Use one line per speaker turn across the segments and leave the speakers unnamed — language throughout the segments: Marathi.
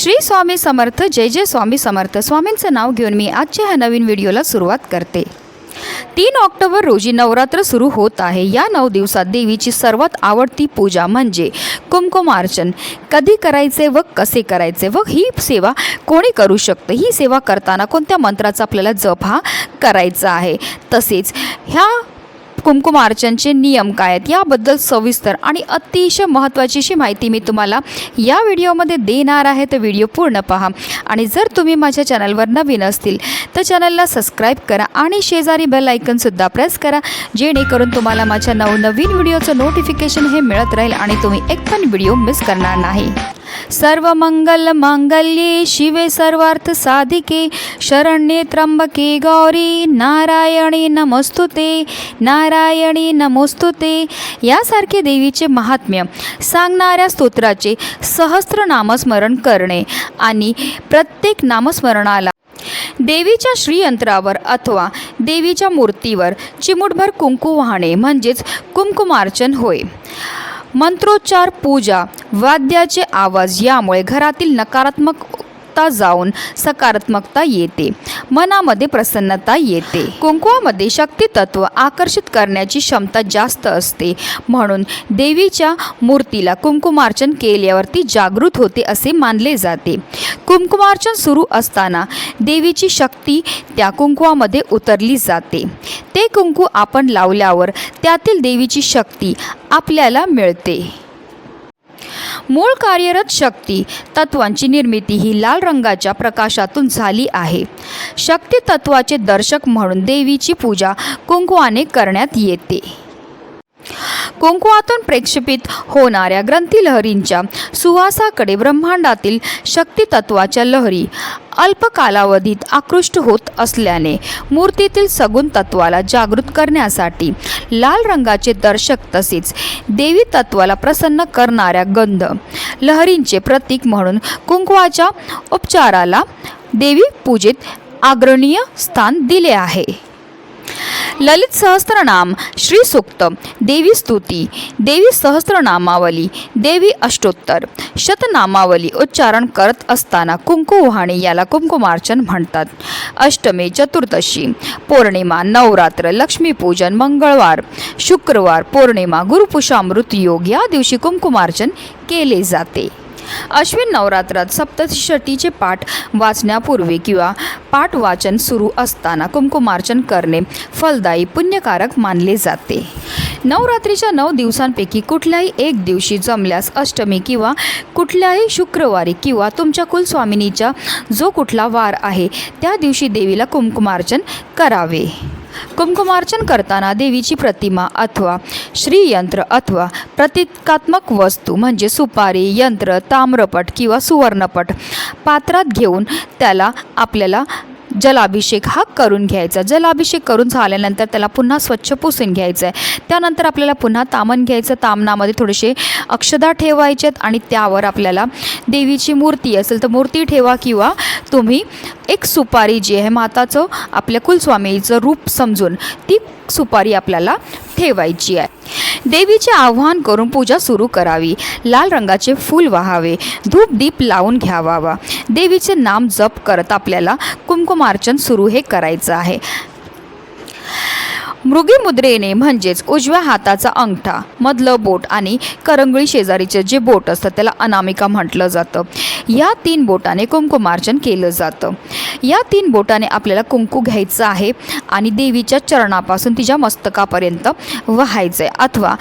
श्री स्वामी समर्थ जय जय स्वामी समर्थ. स्वामींचं नाव घेऊन मी आजच्या ह्या नवीन व्हिडिओला सुरुवात करते. तीन ऑक्टोबर रोजी नवरात्र सुरू होत आहे. या नऊ दिवसात देवीची सर्वात आवडती पूजा म्हणजे कुमकुमार्चन कधी करायचे व कसे करायचे व ही सेवा कोणी करू शकतं? ही सेवा करताना कोणत्या मंत्राचा आपल्याला जप हा करायचा आहे? तसेच ह्या कुमकुम अर्चनचे नियम काय आहेत याबद्दल सविस्तर आणि अतिशय महत्त्वाची अशी माहिती मी तुम्हाला या व्हिडिओमध्ये देणार आहे. तर व्हिडिओ पूर्ण पहा. आणि जर तुम्ही माझ्या चॅनलवर नवीन असतील तर चॅनलला सबस्क्राईब करा आणि शेजारी बेल आयकनसुद्धा प्रेस करा जेणेकरून तुम्हाला माझ्या नवनवीन व्हिडिओचं नोटिफिकेशन हे मिळत राहील आणि तुम्ही एक पण व्हिडिओ मिस करणार नाही. सर्व मंगल मांगल्ये शिवे सर्वार्थ साधिके शरण्ये त्र्यंबके गौरी नारायणी नमस्तुते नारायण नमोस्तुते यासारखे देवीचे महात्म्य सांगणाऱ्या स्तोत्राचे सहस्र नामस्मरण करणे आणि प्रत्येक नामस्मरणाला देवीच्या श्रीयंत्रावर अथवा देवीच्या मूर्तीवर चिमुटभर कुंकू वाहणे म्हणजेच कुमकुमार्चन होय. मंत्रोच्चार पूजा वाद्याचे आवाज यामुळे घरातील नकारात्मक नकारात्मकता जाऊन सकारात्मकता येते. मनामध्ये प्रसन्नता येते. कुंकुवामध्ये शक्ती तत्व आकर्षित करण्याची क्षमता जास्त असते. म्हणून देवीच्या मूर्तीला कुंकुमार्चन केल्यावर ती जागृत होते असे मानले जाते. कुंकुमार्चन सुरू असताना देवीची शक्ती त्या कुंकुवामध्ये उतरली जाते. ते कुंकू आपण लावल्यावर त्यातील देवीची शक्ती आपल्याला मिळते. मूळ कार्यरत शक्ती तत्वांची निर्मिती ही लाल रंगाच्या प्रकाशातून झाली आहे. शक्ती तत्वाचे दर्शक म्हणून देवीची पूजा कुंकुवाने करण्यात येते. कुंकुवातून प्रेक्षेपित होणाऱ्या ग्रंथी लहरींच्या सुवासाकडे ब्रह्मांडातील शक्तितत्वाच्या लहरी अल्प कालावधीत आकृष्ट होत असल्याने मूर्तीतील सगुण तत्वाला जागृत करण्यासाठी लाल रंगाचे दर्शक तसेच देवी तत्वाला प्रसन्न करणाऱ्या गंध लहरींचे प्रतीक म्हणून कुंकवाच्या उपचाराला देवी पूजेत आग्रणीय स्थान दिले आहे. ललित सहस्त्रनाम श्रीसूक्त देवी स्तुती देवी सहस्त्रनामावली देवी अष्टोत्तर शतनामावली उच्चारण करत असताना कुंकू वाहणे याला कुंकुमार्चन म्हणतात. अष्टमी चतुर्दशी पौर्णिमा नवरात्र लक्ष्मीपूजन मंगळवार शुक्रवार पौर्णिमा गुरुपुषामृत योग या दिवशी कुंकुमार्चन केले जाते. अश्विन नवरात्रात सप्तषटीचे पाठ वाचण्यापूर्वी किंवा पाठ वाचन सुरू असताना कुंकुमार्चन करणे फलदायी पुण्यकारक मानले जाते. नवरात्रीच्या नऊ दिवसांपैकी कुठल्याही एक दिवशी जमल्यास अष्टमी किंवा कुठल्याही शुक्रवारी किंवा तुमच्या कुलस्वामिनीचा जो कुठला वार आहे त्या दिवशी देवीला कुंकुमार्चन करावे. कुंकुमार्चन करताना देवीची प्रतिमा अथवा श्रीयंत्र अथवा प्रतिकात्मक वस्तू म्हणजे सुपारी यंत्र ताम्रपट किंवा सुवर्णपट पात्रात घेऊन त्याला आपल्याला जलाभिषेक हा करून घ्यायचा. जलाभिषेक करून झाल्यानंतर त्याला पुन्हा स्वच्छ पुसून घ्यायचं आहे त्यानंतर आपल्याला पुन्हा तामन घ्यायचं. तामनामध्ये थोडेसे अक्षदा ठेवायचेत आणि त्यावर आपल्याला देवीची मूर्ती असेल तर मूर्ती ठेवा किंवा तुम्ही एक सुपारी जी आहे माताचं आपल्या कुलस्वामीचं रूप समजून ती सुपारी आपल्याला ठेवायची आहे. देवीचे आव्हान करून पूजा सुरू करावी. लाल रंगाचे फूल वाहावे. धूप दीप लावून घ्यावा देवीचे नाम जप करत आपल्याला कुंकुमार्चन सुरू हे करायचं आहे. मृगी मुद्रेने म्हणजेच उजव्या हाताचा अंगठा मधलं बोट आणि करंगळी शेजारीचे जे बोट असतं त्याला अनामिका म्हटलं जातं. या तीन बोटाने कुंकुमार्चन केलं जातं. या तीन बोटाने आपल्याला कुंकू घ्यायचं आहे आणि देवीच्या चरणापासून तिच्या मस्तकापर्यंत व्हायचं आहे अथवा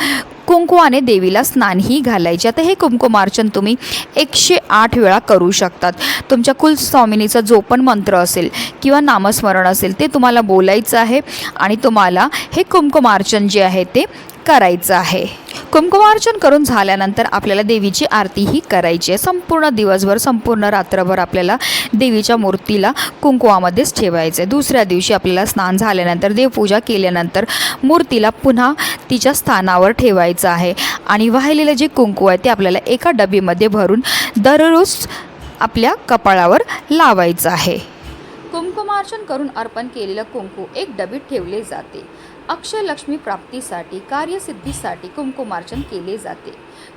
कुंकुवाने देवीला स्नानही घालायचे. आता हे कुंकुमार्चन तुम्ही एकशे आठ वेळा करू शकतात. तुमच्या कुलस्वामिनीचा जो पण मंत्र असेल किंवा नामस्मरण असेल ते तुम्हाला बोलायचं आहे आणि तुम्हाला हे कुंकुमार्चन जे आहे ते करायचं आहे. कुंकुमार्चन करून झाल्यानंतर आपल्याला देवीची आरतीही करायची आहे. संपूर्ण दिवसभर संपूर्ण रात्रभर आपल्याला देवीच्या मूर्तीला कुंकुवामध्येच ठेवायचं आहे. दुसऱ्या दिवशी आपल्याला स्नान झाल्यानंतर देवपूजा केल्यानंतर मूर्तीला पुन्हा तिच्या स्थानावर ठेवायचं आहे. आणि वाहिलेलं जे कुंकू आहे ते आपल्याला एका डबीमध्ये भरून दररोज आपल्या कपाळावर लावायचं आहे. कुंकुमार्चन करून अर्पण केलेलं कुंकू एक डबीत ठेवले जाते. अक्षयलक्ष्मी प्राप्तीसाठी कार्यसिद्धीसाठी कुंकुमार्चन केले जाते.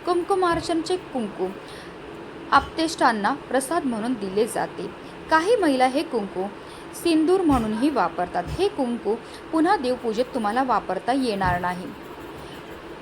कुंकुमार्चनचे कुंकू आपतेष्टांना प्रसाद म्हणून दिले जाते. काही महिला हे कुंकू सिंदूर म्हणूनही वापरतात. हे कुंकू पुन्हा देवपूजेत तुम्हाला वापरता येणार नाही.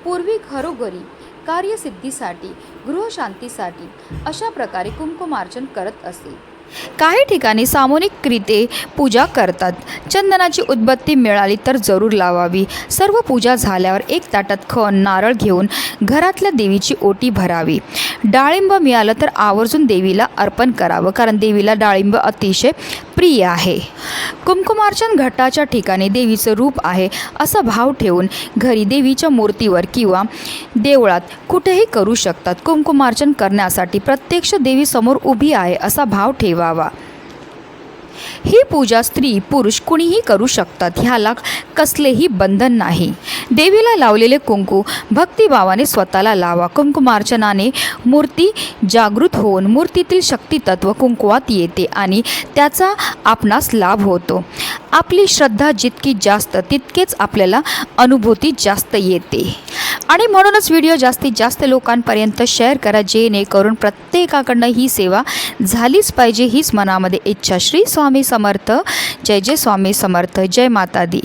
पूर्वी घरोघरी कार्यसिद्धीसाठी गृहशांतीसाठी अशा प्रकारे कुंकुमार्चन करत असे. काही ठिकाणी सामूहिकरीते पूजा करतात. चंदनाची उदबत्ती मिळाली तर जरूर लावावी. सर्व पूजा झाल्यावर एक ताटात खण नारळ घेऊन घरातल्या देवीची ओटी भरावी. डाळिंब मिळालं तर आवर्जून देवीला अर्पण करावं कारण देवीला डाळिंब अतिशय प्रिय आहे. कुमकुमार्चन घटाच्या ठिकाणी देवीचं रूप आहे असा भाव ठेवून घरी देवीच्या मूर्तीवर किंवा देवळात कुठेही करू शकतात. कुमकुमार्चन करण्यासाठी प्रत्यक्ष देवीसमोर उभी आहे असा भाव ठेवावा. ही पूजा स्त्री पुरुष कुणीही करू शकतात. ह्याला कसलेही बंधन नाही. देवीला लावलेले कुंकू भक्तिभावाने स्वतःला लावा. कुंकुमार्चनाने मूर्ती जागृत होऊन मूर्तीतील शक्तितत्व कुंकुवात येते आणि त्याचा आपणास लाभ होतो. आपली श्रद्धा जितकी जास्त तितकेच आपल्याला अनुभूती जास्त येते. आणि म्हणूनच व्हिडिओ जास्तीत जास्त लोकांपर्यंत शेअर करा जेणेकरून प्रत्येकाकडनं ही सेवा झालीच पाहिजे हीच मनामध्ये इच्छा. श्री स्वामी स्वामी समर्थ. जय जय स्वामी समर्थ. जय माता दी.